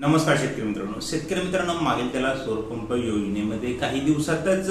नमस्कार शेतकरी मित्रांनो. शेतकरी मित्रांनो मागील त्याला सौरपंप योजनेमध्ये काही दिवसातच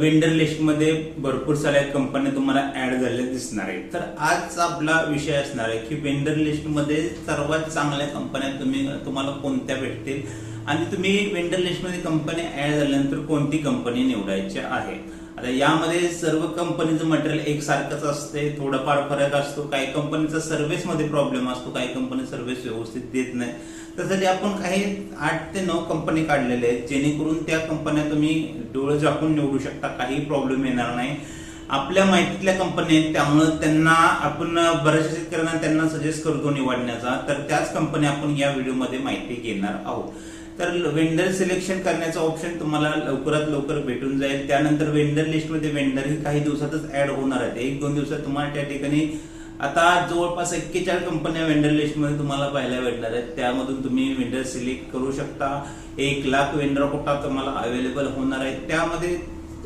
वेंडर लिस्टमध्ये भरपूर साऱ्या कंपन्या तुम्हाला ऍड झालेल्या दिसणार आहेत. तर आज आपला विषय असणार आहे की वेंडर लिस्टमध्ये सर्वात चांगल्या कंपन्या तुम्ही तुम्हाला कोणत्या भेटतील? आणि तुम्ही वेंडर लिस्टमध्ये कंपन्या ऍड झाल्यानंतर कोणती कंपनी निवडायच्या आहे? आता यामध्ये सर्व कंपनीचं मटेरियल एकसारखंच असते थोडंफार फरक असतो. काही कंपनीचा सर्व्हिसमध्ये प्रॉब्लेम असतो काही कंपनी सर्व्हिस व्यवस्थित देत नाही. त्यासाठी आपण काही आठ ते नऊ कंपनी काढलेल्या आहेत जेणेकरून त्या कंपन्या तुम्ही डोळे झाकून निवडू शकता काही प्रॉब्लेम येणार नाही. आपल्या माहितीतल्या कंपन्या आहेत त्यामुळं त्यांना आपण बऱ्याचशा शेतकऱ्यांना त्यांना सजेस्ट करतो निवडण्याचा. तर त्याच कंपन्या आपण या व्हिडिओमध्ये माहिती घेणार आहोत. तर वेंडर सिलेक्शन करण्याचा ऑप्शन तुम्हाला लवकरात लवकर भेटून जाईल. त्यानंतर वेंडर लिस्टमध्ये वेंडर ही काही दिवसातच ऍड होणार आहेत. एक दोन दिवसात तुम्हाला त्या ठिकाणी आता जवळपास एक्केचाळीस कंपन्या वेंडर लिस्टमध्ये तुम्हाला पाहायला भेटणार आहेत. त्यामधून तुम्ही वेंडर सिलेक्ट करू शकता. एक लाख वेंडर कोटा तुम्हाला अवेलेबल होणार आहे. त्यामध्ये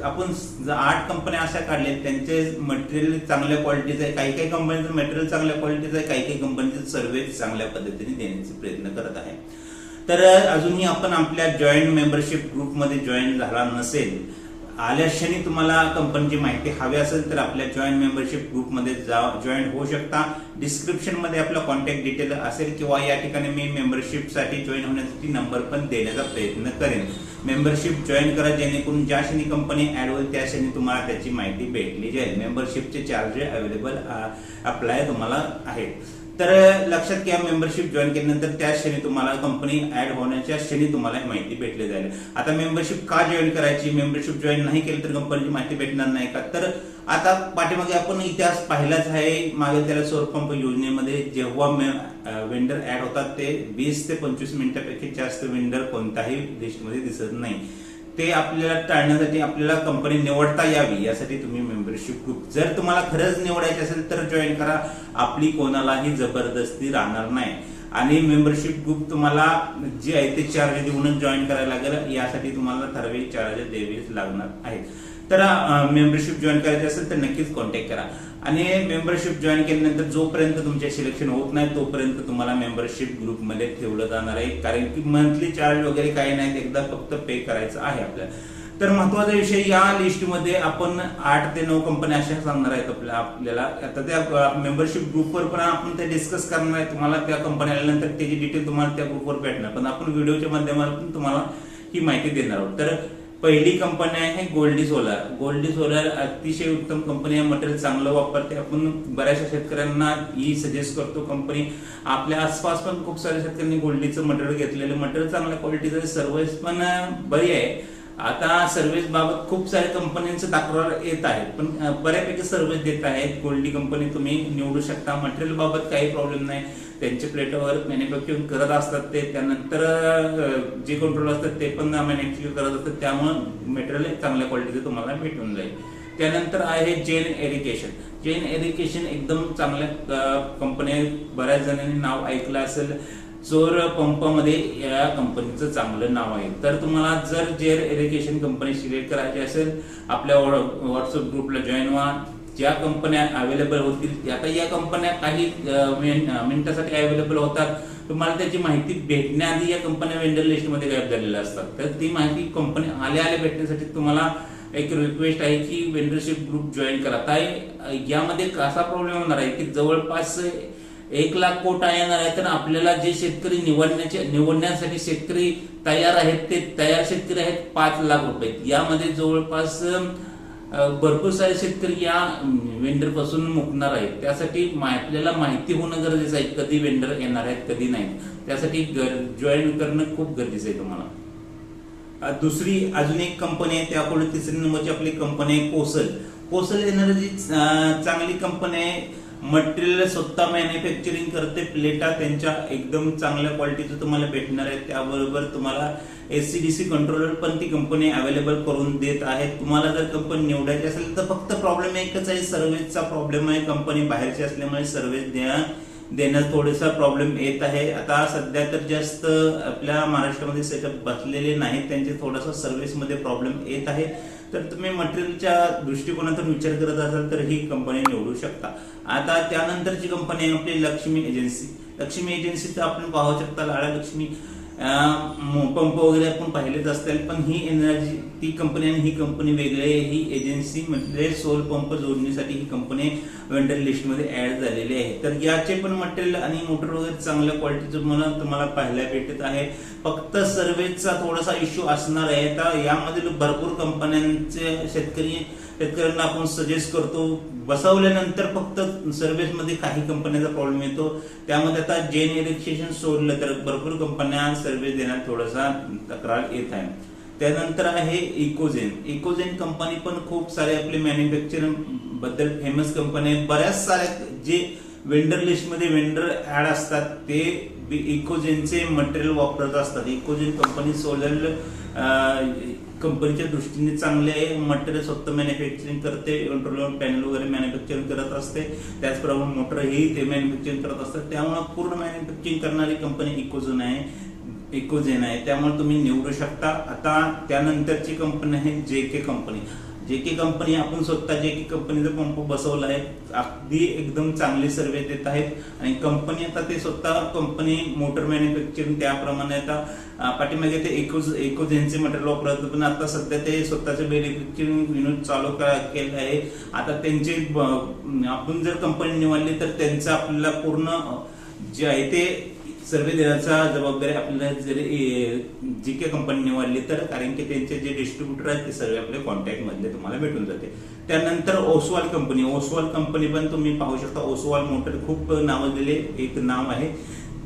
आपण आठ कंपन्या अशा काढल्या आहेत, त्यांचे मटेरियल चांगल्या क्वालिटीचं आहे. काही काही कंपनीचं मटेरियल चांगल्या क्वालिटीचं आहे. काही काही कंपनीचं सर्व्हिस चांगल्या पद्धतीने देण्याचे प्रयत्न करत आहे. तर अजूनही आपण आपल्या जॉईंट मेंबरशिप ग्रुपमध्ये जॉईन झाला नसेल आल्या क्षणी तुम्हाला कंपनीची माहिती हवी असेल तर आपल्या जॉईंट मेंबरशिप ग्रुपमध्ये जा जॉईन होऊ शकता. डिस्क्रिप्शनमध्ये आपला कॉन्टॅक्ट डिटेल असेल किंवा या ठिकाणी मी मेंबरशिपसाठी जॉईन होण्यासाठी नंबर पण देण्याचा प्रयत्न करेन. मेंबरशिप जॉईन करा जेणेकरून ज्या क्षणी कंपनी ऍड होईल त्या क्षणी तुम्हाला त्याची माहिती भेटली जाईल. मेंबरशिपचे चार्जेस अवेलेबल अप्लाय तुम्हाला आहेत. तर लक्षात घ्या मेंबरशिप जॉईन केल्यानंतर त्या क्षणी तुम्हाला कंपनी ऍड होण्याच्या क्षणी तुम्हाला माहिती भेटली जाईल. आता मेंबरशिप का जॉईन करायची? मेंबरशिप जॉईन नाही केली तर कंपनीची माहिती भेटणार नाही का? तर आता पाठीमागे आपण इतिहास पाहिलाच आहे. मागे त्याला सौरपंप योजनेमध्ये जेव्हा वेंडर ऍड होतात ते वीस ते पंचवीस मिनिटापेक्षा जास्त वेंडर कोणत्याही लिस्टमध्ये दिसत नाही. ते आपल्याला टाळण्यासाठी आपल्याला कंपनी निवडता यावी यासाठी तुम्ही मेंबरशिप ग्रुप जर तुम्हाला खरंच निवडायचे असेल तर जॉईन करा. आपली कोणालाही जबरदस्ती राहणार नाही. आणि मेंबरशिप ग्रुप तुम्हाला जे आहे ते चार्ज देऊनच जॉईन करायला लागेल. यासाठी तुम्हाला ठराविक चार्ज द्यावेच लागणार आहेत. तर मेंबरशिप जॉईन करायचे असेल तर नक्कीच कॉन्टॅक्ट करा. आणि मेंबरशिप जॉईन केल्यानंतर जोपर्यंत तुमचे सिलेक्शन होत नाही तोपर्यंत तुम्हाला मेंबरशिप ग्रुपमध्ये ठेवलं जाणार आहे. कारण की मंथली चार्ज वगैरे काही नाही एकदा फक्त पे करायचं आहे आपल्याला. तर महत्त्वाचा विषय या लिस्टमध्ये आपण आठ ते नऊ कंपन्या अशा सांगणार आहेत आपल्या आपल्याला. आता त्या मेंबरशिप ग्रुपवर पण आपण ते डिस्कस करणार आहे. तुम्हाला त्या कंपन्या आल्यानंतर त्याची डिटेल तुम्हाला त्या ग्रुपवर भेटणार. पण आपण व्हिडिओच्या माध्यमातून तुम्हाला ही माहिती देणार आहोत. तर पहिली कंपनी आहे गोल्डी सोलार गोल्डी सोलर अतिशय उत्तम कंपनी आहे. मटेरियल चांगलं वापरते. आपण बऱ्याचशा शेतकऱ्यांना ही सजेस्ट करतो कंपनी आपल्या आसपास पण खूप साऱ्या शेतकऱ्यांनी गोल्डीचं मटेरियल घेतलेलं. मटेरियल चांगल्या क्वालिटीचं सर्व्हिस पण बरी आहे. आता सर्व्हिस बाबत खूप साऱ्या कंपन्यांचं तक्रार येत आहेत. पण बऱ्यापैकी सर्व्हिस देत आहेत. गोल्डी कंपनी तुम्ही निवडू शकता. मटेरियल बाबत काही प्रॉब्लेम नाही. त्यांचे प्लेटवर मॅन्युफॅक्चरिंग करत असतात ते. त्यानंतर जे कंट्रोल असतात ते पण मॅन्युफॅक्चरिंग करत असतात. त्यामुळे मटेरियल चांगल्या क्वालिटीचं तुम्हाला भेटून जाईल. त्यानंतर आहे जेन एरिकेशन जेन एरिकेशन एकदम चांगल्या कंपनी बऱ्याच जणांनी नाव ऐकलं असेल. चोर पंपामध्ये या कंपनीचं चांगलं नाव आहे. तर तुम्हाला जर जेर इरिगेशन कंपनी सिलेक्ट करायची असेल आपल्या व्हॉट्सअप ग्रुपला जॉईन व्हा. ज्या कंपन्या अवेलेबल होतील आता या कंपन्या काही मिन- मिनिटासाठी अवेलेबल होतात. तुम्हाला त्याची माहिती भेटण्याआधी या कंपन्या वेंडर लिस्टमध्ये गायब झालेल्या असतात. तर ती माहिती कंपनी आल्या आल्या भेटण्यासाठी तुम्हाला एक रिक्वेस्ट आहे की वेंडरशिप ग्रुप जॉईन करा. काय यामध्ये कसा प्रॉब्लेम होणार आहे की जवळपास एक लाख कोटा येणार आहे तर आपल्याला जे शेतकरी निवडण्याचे निवडण्यासाठी शेतकरी तयार आहेत ते तयार शेतकरी आहेत पाच लाख रुपये. यामध्ये जवळपास भरपूर सारे शेतकरी या वेंडरपासून मुकणार आहेत. त्यासाठी आपल्याला माहिती होणं गरजेचं आहे कधी वेंडर येणार आहेत कधी नाही. त्यासाठी जॉईन करणं खूप गरजेचं आहे तुम्हाला. दुसरी अजून एक कंपनी आहे त्यापुढे तिसरी नंबरची आपली कंपनी आहे कोसल. कोसल एनर्जी चांगली कंपनी आहे. मटेरियल स्वतः मॅन्युफॅक्चरिंग करते प्लेटा त्यांच्या एकदम चांगल्या क्वालिटीचं तुम्हाला भेटणार आहे. त्याबरोबर तुम्हाला एससीडीसी कंट्रोलर पण ती कंपनी अवेलेबल करून देत आहे. तुम्हाला जर कंपनी निवडायची असेल तर फक्त प्रॉब्लेम एकच आहे. सर्व्हिसचा प्रॉब्लेम आहे. कंपनी बाहेरची असल्यामुळे सर्व्हिस देणं देण्यात थोडासा प्रॉब्लेम येत आहे. आता सध्या तर जास्त आपल्या महाराष्ट्रामध्ये सेटअप बसलेले नाहीत. त्यांचे थोडासा सर्व्हिसमध्ये प्रॉब्लेम येत आहे. तर तुम्ही मटेरियलच्या दृष्टिकोनातून विचार करत असाल तर ही कंपनी निवडू शकता. आता त्यानंतरची कंपनी आहे आपली लक्ष्मी एजन्सी. लक्ष्मी एजन्सीचं आपण पाहू शकता लाडा लक्ष्मी. पंप वगैरे आपण पाहिलेच असतील पण ही एनर्जी ती कंपनी आणि ही कंपनी वेगळी आहे ही एजन्सी म्हणजे सोल पंप जोडणीसाठी ही कंपनी वेंडर लिस्टमध्ये ऍड झालेली आहे. तर याचे पण मटेरियल आणि मोटर वगैरे चांगल्या क्वालिटीचं म्हणून तुम्हाला पाहायला भेटत आहे. फक्त सर्वेचा थोडासा इश्यू असणार आहे. तर यामधील भरपूर कंपन्यांचे शेतकरी शेतकऱ्यांना आपण सजेस्ट करतो बसवल्यानंतर फक्त सर्व्हिसमध्ये काही कंपन्यांचा प्रॉब्लेम येतो. त्यामध्ये आता जेन इलेक्ट्रिशियन सोडलं तर भरपूर कंपन्या सर्व्हिस देण्यात थोडासा तक्रार येत आहे. त्यानंतर आहे इकोजेन इकोजेन कंपनी पण खूप सारे आपले मॅन्युफॅक्चरबद्दल फेमस कंपनी आहे. बऱ्याच साऱ्या जे वेंडर लिस्टमध्ये वेंडर ऍड असतात ते इकोजेनचे मटेरियल वापरत असतात. इकोजेन कंपनी सोलर कंपनीच्या दृष्टीने चांगले आहे मटेरियल स्वतः मॅन्युफॅक्चरिंग करते कंट्रोल पॅनल वगैरे मॅन्युफॅक्चरिंग करत असते. त्याचप्रमाणे मोटर ही ते मॅन्युफॅक्चरिंग करत असतात. त्यामुळे पूर्ण मॅन्युफॅक्चरिंग करणारी कंपनी इकोजन आहे. इकोजेन आहे. त्यामुळे तुम्ही निवडू शकता. आता त्यानंतरची कंपनी आहे जे के कंपनी जे की कंपनी आपण स्वतः जे की कंपनीचा पंप बसवला आहे अगदी एकदम चांगली सर्व्हिस देत आहेत. आणि कंपनी आता ते स्वतः कंपनी मोटर मॅन्युफॅक्चरिंग त्याप्रमाणे आता पाठीमागे ते एकोज एकोजेन्सी मटेरियल वापरत पण आता सध्या ते स्वतःचे मॅन्युफॅक्चरिंग युनिट चालू केलं आहे. आता त्यांचे ब- आपण जर कंपनी निवडली तर त्यांचं आपल्याला पूर्ण जे आहे ते सर्वे देण्याचा जबाबदारी आपल्याला जरी जी के कंपनी निवडली तर कारण की त्यांचे जे डिस्ट्रीब्युटर आहेत ते सर्व आपल्या कॉन्टॅक्ट मधले तुम्हाला भेटून जाते. त्यानंतर ओसवाल कंपनी ओसवाल कंपनी पण तुम्ही पाहू शकता. ओसवाल मोटर खूप नावाजलेले एक नाव आहे.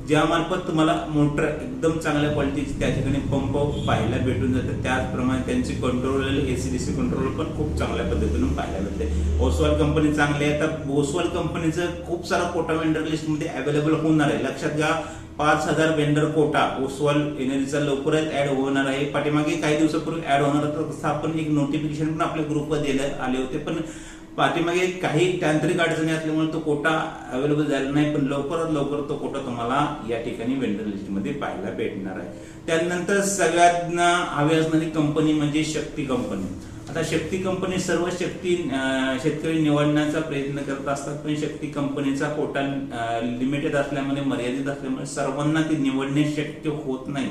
ज्यामार्फत तुम्हाला मोटर एकदम चांगल्या क्वालिटीची त्या ठिकाणी पंप पाहायला भेटून जाते. त्याचप्रमाणे त्यांचे control AC D C control पण खूप चांगल्या पद्धतीने पाहायला मिळते. ओसवाल कंपनी चांगली आहे. आता ओसवाल कंपनीचं खूप सारा कोटा वेंडर लिस्टमध्ये अवेलेबल होणार आहे. लक्षात घ्या पाच हजार वेंडर कोटा ओसवाल एनर्जीचा लवकरच ऍड होणार आहे. पाठीमागे काही दिवसापूर्वी ऍड होणार होता. तसं आपण एक नोटिफिकेशन पण आपल्या ग्रुपवर देण्यात आले होते. पण पाठीमागे काही तांत्रिक अडचणी असल्यामुळे तो कोटा अवेलेबल झाला नाही पण लवकरात लवकर तो कोटा तुम्हाला या ठिकाणी वेंडर लिस्टमध्ये पाहायला भेटणार आहे. त्यानंतर सगळ्यांना हवी असणारी कंपनी म्हणजे शक्ती कंपनी आता शक्ती कंपनी सर्व शक्ती शेतकरी निवडण्याचा प्रयत्न करत असतात पण शक्ती कंपनीचा कोटा लिमिटेड असल्यामुळे मर्यादित असल्यामुळे सर्वांना ती निवडणे शक्य होत नाही.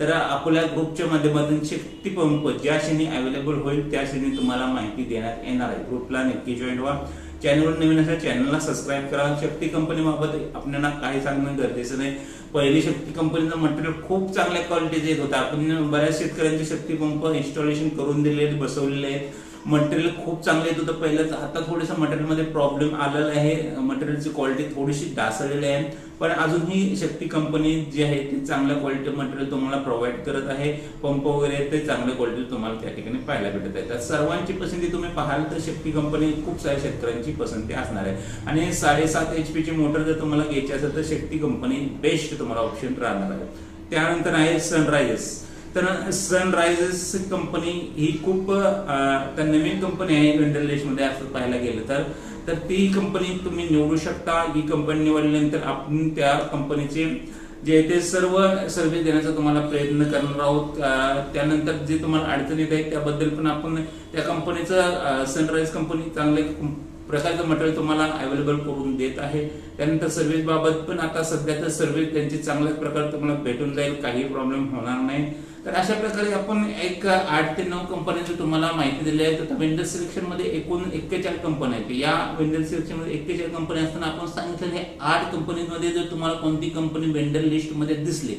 तर आपल्या ग्रुपच्या माध्यमातून शक्तीपंप ज्या क्षणी अवेलेबल होईल त्या क्षणी तुम्हाला माहिती देण्यात येणार आहे. ग्रुपला नक्की जॉईन व्हा. चॅनलवर नवीन असेल चॅनलला सबस्क्राईब करा. शक्ती कंपनीबाबत आपल्याला काही सांगणं गरजेचं नाही. पहिली शक्ती कंपनीचं मटेरियल खूप चांगल्या क्वालिटीचं येत होतं. आपण बऱ्याच शेतकऱ्यांचे शक्तीपंप इन्स्टॉलेशन करून दिलेले बसवलेले आहेत. मटेरियल खूप चांगलं येत होतं. पहिलं आता थोडंसं मटेरियलमध्ये प्रॉब्लेम आलेला आहे. मटेरियलची क्वालिटी थोडीशी ढासळलेली आहे. पण अजूनही शक्ती कंपनी जी आहे ती चांगल्या क्वालिटी मटेरियल तुम्हाला प्रोव्हाइड करत आहे. पंप वगैरे ते चांगल्या क्वालिटी तुम्हाला त्या ठिकाणी पाहायला भेटत आहे. तर सर्वांची पसंती तुम्ही पाहाल तर शक्ती कंपनी खूप साऱ्या शेतकऱ्यांची पसंती असणार आहे. आणि साडेसात एच पीची मोटर जर तुम्हाला घ्यायची असेल तर शक्ती कंपनी बेस्ट तुम्हाला ऑप्शन राहणार आहे. त्यानंतर आहे सनरायझर्स तर सनरायझर्स कंपनी ही खूप अं, नवीन कंपनी आहे वेंडर असं पाहायला गेलं तर. तर ती कंपनी तुम्ही निवडू शकता. ही कंपनी निवडल्यानंतर आपण त्या कंपनीचे जे ते सर्व सर्व्हिस देण्याचा तुम्हाला प्रयत्न करणार आहोत. त्यानंतर जे तुम्हाला अडचणी येत आहेत त्याबद्दल पण आपण त्या कंपनीचं सनराईज कंपनी चांगल्या प्रकारचं मटेरियल तुम्हाला अवेलेबल करून देत आहे. त्यानंतर सर्व्हिस बाबत पण आता सध्या तर सर्व्हिस त्यांची चांगल्याच प्रकारे तुम्हाला भेटून जाईल काही प्रॉब्लेम होणार नाही. तर अशा प्रकारे आपण एक आठ ते नऊ कंपन्यांची तुम्हाला माहिती दिली आहे तर वेंडर सिलेक्शनमध्ये एकूण एक्केचाळीस कंपन्या आहेत. या वेंडर सिलेक्शनमध्ये एक्केचाळीस कंपन्या असताना आपण सांगितलं हे आठ कंपनीमध्ये जर तुम्हाला कोणती कंपनी वेंडर लिस्टमध्ये दिसली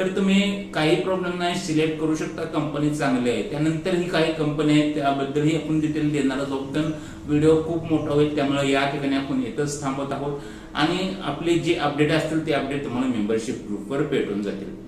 तर तुम्ही काही प्रॉब्लेम नाही सिलेक्ट करू शकता कंपनी चांगली आहे. त्यानंतर ही काही कंपनी आहेत त्याबद्दलही आपण डिटेल देणारच आहोत. पण व्हिडिओ खूप मोठा होईल त्यामुळे या ठिकाणी आपण येतच थांबत आहोत. आणि आपले जे अपडेट असतील ते अपडेट तुम्हाला मेंबरशिप ग्रुपवर भेटून जातील.